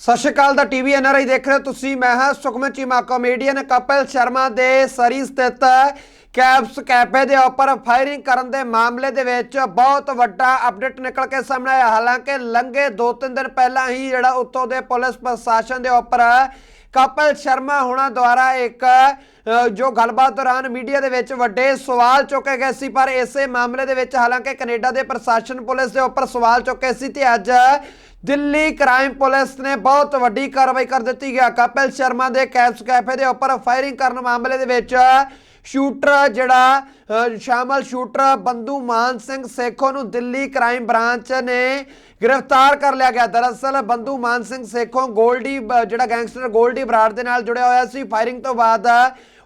ਸਤਿ ਸ਼੍ਰੀ ਅਕਾਲ ਦਾ TV NRI ਦੇਖ ਰਹੇ ਹੋ ਤੁਸੀਂ, ਮੈਂ ਹਾਂ ਸੁਖਮਨ ਚੀਮਾ ਕਾਮੇਡੀਅਨ ਕਪਿਲ ਸ਼ਰਮਾ ਦੇ ਸਰੀ ਸਥਿਤ ਕੈਪਸ ਕੈਫੇ ਦੇ ਉੱਪਰ ਫਾਇਰਿੰਗ ਕਰਨ ਦੇ ਮਾਮਲੇ ਦੇ ਵਿੱਚ ਬਹੁਤ ਵੱਡਾ ਅਪਡੇਟ ਨਿਕਲ ਕੇ ਸਾਹਮਣੇ ਆਇਆ। ਹਾਲਾਂਕਿ ਲੰਘੇ 2-3 ਦਿਨ ਪਹਿਲਾਂ ਹੀ ਜਿਹੜਾ ਉੱਥੋਂ ਦੇ ਪੁਲਿਸ ਪ੍ਰਸ਼ਾਸਨ ਦੇ ਉੱਪਰ ਕਪਿਲ ਸ਼ਰਮਾ ਹੋਣਾ ਦੁਆਰਾ ਇੱਕ ਜੋ ਗੱਲਬਾਤ ਦੌਰਾਨ ਮੀਡੀਆ ਦੇ ਵਿੱਚ ਵੱਡੇ ਸਵਾਲ ਚੁੱਕੇ ਗਏ ਸੀ, ਪਰ ਇਸੇ ਮਾਮਲੇ ਦੇ ਵਿੱਚ ਹਾਲਾਂਕਿ ਕੈਨੇਡਾ ਦੇ ਪ੍ਰਸ਼ਾਸਨ ਪੁਲਿਸ ਦੇ ਉੱਪਰ ਸਵਾਲ ਚੁੱਕੇ ਸੀ ਤੇ ਅੱਜ ਦਿੱਲੀ ਕ੍ਰਾਈਮ ਪੁਲਿਸ ਨੇ ਬਹੁਤ ਵੱਡੀ ਕਾਰਵਾਈ ਕਰ ਦਿੱਤੀ ਗਿਆ ਕਪਿਲ ਸ਼ਰਮਾ ਦੇ ਕੈਪਸ ਕੈਫੇ ਦੇ ਉੱਪਰ ਫਾਇਰਿੰਗ ਕਰਨ ਮਾਮਲੇ ਦੇ ਵਿੱਚ ਸ਼ੂਟਰ ਜਿਹੜਾ ਸ਼ਾਮਲ ਸ਼ੂਟਰ ਬੰਦੂ ਮਾਨ ਸਿੰਘ ਸੇਖੋ ਨੂੰ ਦਿੱਲੀ ਕ੍ਰਾਈਮ ਬ੍ਰਾਂਚ ਨੇ ਗ੍ਰਿਫਤਾਰ ਕਰ ਲਿਆ ਗਿਆ। ਦਰਅਸਲ ਬੰਦੂ ਮਾਨ ਸਿੰਘ ਸੇਖੋ ਗੋਲਡੀ ਬ- ਜਿਹੜਾ ਗੈਂਗਸਟਰ ਗੋਲਡੀ ਬਰਾੜ ਦੇ ਨਾਲ ਜੁੜਿਆ ਹੋਇਆ ਸੀ। ਫਾਇਰਿੰਗ ਤੋਂ ਬਾਅਦ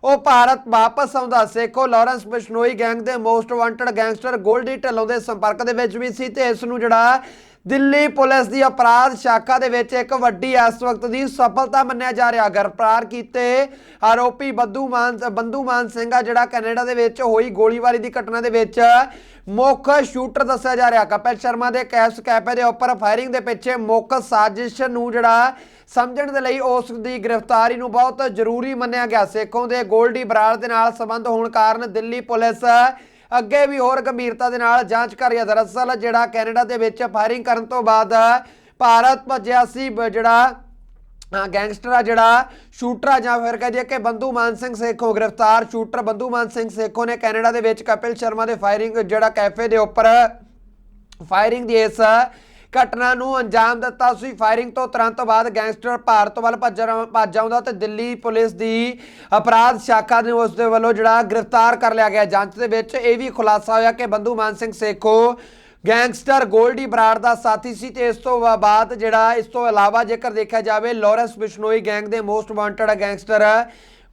ਉਹ ਭਾਰਤ ਵਾਪਸ ਆਉਂਦਾ। ਸੇਖੋ ਲਾਰੈਂਸ ਬਿਸ਼ਨੋਈ ਗੈਂਗ ਦੇ most wanted gangster Goldy Dhillon ਦੇ ਸੰਪਰਕ ਦੇ ਵਿੱਚ ਵੀ ਸੀ ਤੇ ਇਸ ਨੂੰ ਜਿਹੜਾ ਦਿੱਲੀ ਪੁਲਿਸ ਦੀ ਅਪਰਾਧ ਸ਼ਾਖਾ ਦੇ ਵਿੱਚ ਇੱਕ ਵੱਡੀ ਇਸ ਵਕਤ ਦੀ ਸਫਲਤਾ ਮੰਨਿਆ ਜਾ ਰਿਹਾ। ਗ੍ਰਿਫਤਾਰ ਕੀਤੇ ਆਰੋਪੀ ਬੰਦੂ ਮਾਨ ਬੰਦੂ ਮਾਨ ਸਿੰਘ ਆ, ਜਿਹੜਾ ਕੈਨੇਡਾ ਦੇ ਵਿੱਚ ਹੋਈ ਗੋਲੀਬਾਰੀ ਦੀ ਘਟਨਾ ਦੇ ਵਿੱਚ ਮੁੱਖ ਸ਼ੂਟਰ ਦੱਸਿਆ ਜਾ ਰਿਹਾ। ਕਪਿਲ ਸ਼ਰਮਾ ਦੇ ਕੈਪਸ ਕੈਪੇ ਦੇ ਉੱਪਰ ਫਾਇਰਿੰਗ ਦੇ ਪਿੱਛੇ ਮੁੱਖ ਸਾਜ਼ਿਸ਼ ਨੂੰ ਜਿਹੜਾ ਸਮਝਣ ਦੇ ਲਈ ਉਸ ਦੀ ਗ੍ਰਿਫਤਾਰੀ ਨੂੰ ਬਹੁਤ ਜ਼ਰੂਰੀ ਮੰਨਿਆ ਗਿਆ। ਸੇਖੋਂ ਦੇ ਗੋਲਡੀ ਬਰਾੜ ਦੇ ਨਾਲ ਸੰਬੰਧ ਹੋਣ ਕਾਰਨ ਦਿੱਲੀ ਪੁਲਿਸ ਅੱਗੇ ਵੀ ਹੋਰ ਗੰਭੀਰਤਾ ਦੇ ਨਾਲ ਜਾਂਚ ਕਰ ਰਹੀ। ਦਰਅਸਲ ਜਿਹੜਾ ਕੈਨੇਡਾ ਦੇ ਵਿੱਚ ਫਾਇਰਿੰਗ ਕਰਨ ਤੋਂ ਬਾਅਦ ਭਾਰਤ ਭੱਜਿਆ ਸੀ ਜਿਹੜਾ ਗੈਂਗਸਟਰ ਆ, ਜਿਹੜਾ ਸ਼ੂਟਰ ਆ, ਜਾਂ ਫਿਰ ਕਹਦੇ ਕਿ ਬੰਦੂ ਮਾਨ ਸਿੰਘ ਸੇਖੋ ਗ੍ਰਿਫਤਾਰ ਸ਼ੂਟਰ ਬੰਦੂ ਮਾਨ ਸਿੰਘ ਸੇਖੋ ਨੇ ਕੈਨੇਡਾ ਦੇ ਵਿੱਚ ਕਪਿਲ ਸ਼ਰਮਾ ਦੇ ਫਾਇਰਿੰਗ ਜਿਹੜਾ ਕੈਫੇ ਦੇ ਉੱਪਰ ਫਾਇਰਿੰਗ ਦੀ ਇਸ ਘਟਨਾ ਨੂੰ ਅੰਜਾਮ ਦਿੱਤਾ ਸੀ। ਫਾਇਰਿੰਗ ਤੋਂ ਤੁਰੰਤ ਬਾਅਦ ਗੈਂਗਸਟਰ ਭਾਰਤ ਵੱਲ ਭੱਜ ਰ- ਆਉਂਦਾ ਤੇ ਦਿੱਲੀ ਪੁਲਿਸ ਦੀ ਅਪਰਾਧ ਸ਼ਾਖਾ ਨੇ ਉਸ ਦੇ ਵੱਲੋਂ ਜਿਹੜਾ ਗ੍ਰਿਫਤਾਰ ਕਰ ਲਿਆ ਗਿਆ। ਜਾਂਚ ਦੇ ਵਿੱਚ ਇਹ ਵੀ ਖੁਲਾਸਾ ਹੋਇਆ ਕਿ ਬੰਦੂ ਮਾਨ ਸਿੰਘ ਸੇਖੋ ਗੈਂਗਸਟਰ ਗੋਲਡੀ ਬਰਾੜ ਦਾ ਸਾਥੀ ਸੀ ਤੇ ਇਸ ਤੋਂ ਬਾਅਦ ਜਿਹੜਾ ਇਸ ਤੋਂ ਇਲਾਵਾ ਜੇਕਰ ਦੇਖਿਆ ਜਾਵੇ, ਲਾਰੈਂਸ ਬਿਸ਼ਨੋਈ ਗੈਂਗ ਦੇ most wanted gangster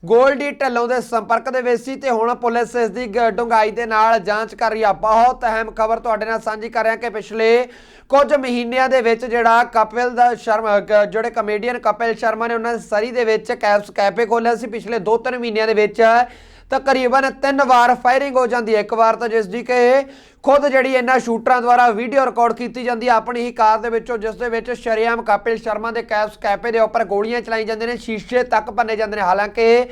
Goldy Dhillon ਦੇ ਸੰਪਰਕ ਦੇ ਵਿੱਚ ਸੀ ਤੇ ਹੁਣ ਪੁਲਿਸ ਇਸ ਦੀ ਗ- ਡੂੰਘਾਈ ਦੇ ਨਾਲ ਜਾਂਚ ਕਰ ਰਹੀ ਆ। ਬਹੁਤ ਅਹਿਮ ਖਬਰ ਤੁਹਾਡੇ ਨਾਲ ਸਾਂਝੀ ਕਰ ਰਿਹਾ ਕਿ ਪਿਛਲੇ ਕੁਝ ਮਹੀਨਿਆਂ ਦੇ ਵਿੱਚ ਜਿਹੜਾ ਕਪਿਲ ਦਾ ਸ਼ਰਮਾ ਕ- ਜਿਹੜੇ ਕਮੇਡੀਅਨ ਕਪਿਲ ਸ਼ਰਮਾ ਨੇ ਉਹਨਾਂ ਸਰੀ ਦੇ ਵਿੱਚ ਕੈਪਸ ਕੈਫੇ ਖੋਲ੍ਹਿਆ ਸੀ। ਪਿਛਲੇ 2-3 ਮਹੀਨਿਆਂ ਦੇ ਵਿੱਚ ਤਕਰੀਬਨ ਤਿੰਨ ਵਾਰ ਫਾਇਰਿੰਗ ਹੋ ਜਾਂਦੀ ਹੈ। ਇੱਕ ਵਾਰ ਤਾਂ ਜਿਸ ਦੀ ਕਿ ਖੁਦ ਜਿਹੜੀ ਇਹਨਾਂ ਸ਼ੂਟਰਾਂ ਦੁਆਰਾ ਵੀਡੀਓ ਰਿਕਾਰਡ ਕੀਤੀ ਜਾਂਦੀ ਹੈ, ਆਪਣੀ ਹੀ ਕਾਰ ਦੇ ਵਿੱਚੋਂ, ਜਿਸ ਦੇ ਵਿੱਚ ਸ਼ਰੇਆਮ ਕਪਿਲ ਸ਼ਰਮਾ ਦੇ ਕੈਪਸ ਕੈਫੇ ਦੇ ਉੱਪਰ ਗੋਲੀਆਂ ਚਲਾਈ ਜਾਂਦੇ ਨੇ, ਸ਼ੀਸ਼ੇ ਤੱਕ ਭੰਨੇ ਜਾਂਦੇ ਨੇ। ਹਾਲਾਂਕਿ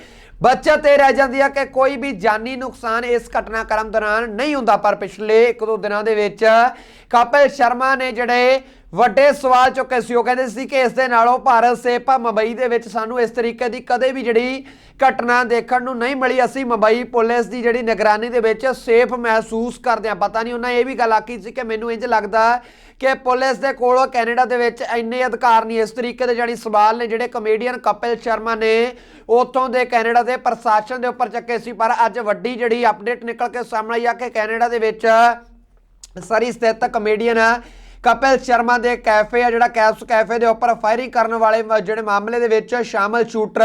ਬਚਤ ਇਹ ਰਹਿ ਜਾਂਦੀ ਹੈ ਕਿ ਕੋਈ ਵੀ ਜਾਨੀ ਨੁਕਸਾਨ ਇਸ ਘਟਨਾਕ੍ਰਮ ਦੌਰਾਨ ਨਹੀਂ ਹੁੰਦਾ, ਪਰ ਪਿਛਲੇ ਇੱਕ ਦੋ ਦਿਨਾਂ ਦੇ ਵਿੱਚ ਕਪਿਲ ਸ਼ਰਮਾ ਨੇ ਜਿਹੜੇ ਵੱਡੇ ਸਵਾਲ ਚੁੱਕੇ ਸੀ, ਉਹ ਕਹਿੰਦੇ ਸੀ ਕਿ ਇਸ ਦੇ ਨਾਲੋਂ ਭਾਰਤ ਸੇਪਾ ਮੁੰਬਈ ਦੇ ਵਿੱਚ ਸਾਨੂੰ ਇਸ ਤਰੀਕੇ ਦੀ ਕਦੇ ਵੀ ਜਿਹੜੀ ਘਟਨਾ ਦੇਖਣ ਨੂੰ ਨਹੀਂ ਮਿਲੀ। ਅਸੀਂ ਮੁੰਬਈ ਪੁਲਿਸ ਦੀ ਜਿਹੜੀ ਨਿਗਰਾਨੀ ਦੇ ਵਿੱਚ ਸੇਫ ਮਹਿਸੂਸ ਕਰਦੇ ਹਾਂ। ਪਤਾ ਨਹੀਂ ਉਹਨਾਂ ਇਹ ਵੀ ਗੱਲ ਆਖੀ ਸੀ ਕਿ ਮੈਨੂੰ ਇੰਜ ਲੱਗਦਾ ਕਿ ਪੁਲਿਸ ਦੇ ਕੋਲ ਕੈਨੇਡਾ ਦੇ ਵਿੱਚ ਇੰਨੇ ਅਧਿਕਾਰ ਨਹੀਂ, ਇਸ ਤਰੀਕੇ ਦੇ ਜਿਹੜੀ ਸਵਾਲ ਨੇ ਜਿਹੜੇ ਕਮੇਡੀਅਨ ਕਪਿਲ ਸ਼ਰਮਾ ਨੇ ਉਥੋਂ ਦੇ ਕੈਨੇਡਾ ਦੇ ਪ੍ਰਸ਼ਾਸਨ ਦੇ ਉੱਪਰ ਚੱਕੇ ਸੀ। ਪਰ ਅੱਜ ਵੱਡੀ ਜਿਹੜੀ ਅਪਡੇਟ ਨਿਕਲ ਕੇ ਸਾਹਮਣੇ ਆਈ ਆ ਕਿ ਕੈਨੇਡਾ ਦੇ ਵਿੱਚ ਸਰੀ ਸਥਿਤ ਕਮੇਡੀਅਨ ਕਪਿਲ ਸ਼ਰਮਾ ਦੇ ਕੈਫੇ ਆ, ਜਿਹੜਾ ਕੈਪਸ ਕੈਫੇ ਦੇ ਉੱਪਰ ਫਾਇਰਿੰਗ ਕਰਨ ਵਾਲੇ ਮ- ਜਿਹੜੇ ਮਾਮਲੇ ਦੇ ਵਿੱਚ ਸ਼ਾਮਲ ਸ਼ੂਟਰ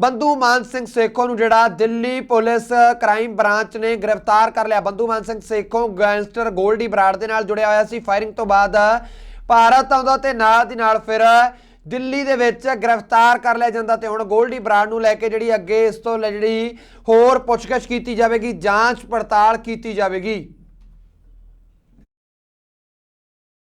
ਬੰਦੂ ਮਾਨ ਸਿੰਘ ਸੇਖੋ ਨੂੰ ਜਿਹੜਾ ਦਿੱਲੀ ਪੁਲਿਸ ਕ੍ਰਾਈਮ ਬ੍ਰਾਂਚ ਨੇ ਗ੍ਰਿਫਤਾਰ ਕਰ ਲਿਆ। ਬੰਦੂ ਮਾਨ ਸਿੰਘ ਸੇਖੋ ਗੈਂਗਸਟਰ ਗੋਲਡੀ ਬਰਾੜ ਦੇ ਨਾਲ ਜੁੜਿਆ ਹੋਇਆ ਸੀ। ਫਾਇਰਿੰਗ ਤੋਂ ਬਾਅਦ ਭਾਰਤ ਆਉਂਦਾ ਤੇ ਨਾਲ ਦੀ ਨਾਲ ਫਿਰ ਦਿੱਲੀ ਦੇ ਵਿੱਚ ਗ੍ਰਿਫਤਾਰ ਕਰ ਲਿਆ ਜਾਂਦਾ ਤੇ ਹੁਣ ਗੋਲਡੀ ਬਰਾੜ ਨੂੰ ਲੈ ਕੇ ਜਿਹੜੀ ਅੱਗੇ ਇਸ ਤੋਂ ਲੈ ਜਿਹੜੀ ਹੋਰ ਪੁੱਛਗਿੱਛ ਕੀਤੀ ਜਾਵੇਗੀ, ਜਾਂਚ ਪੜਤਾਲ ਕੀਤੀ ਜਾਵੇਗੀ।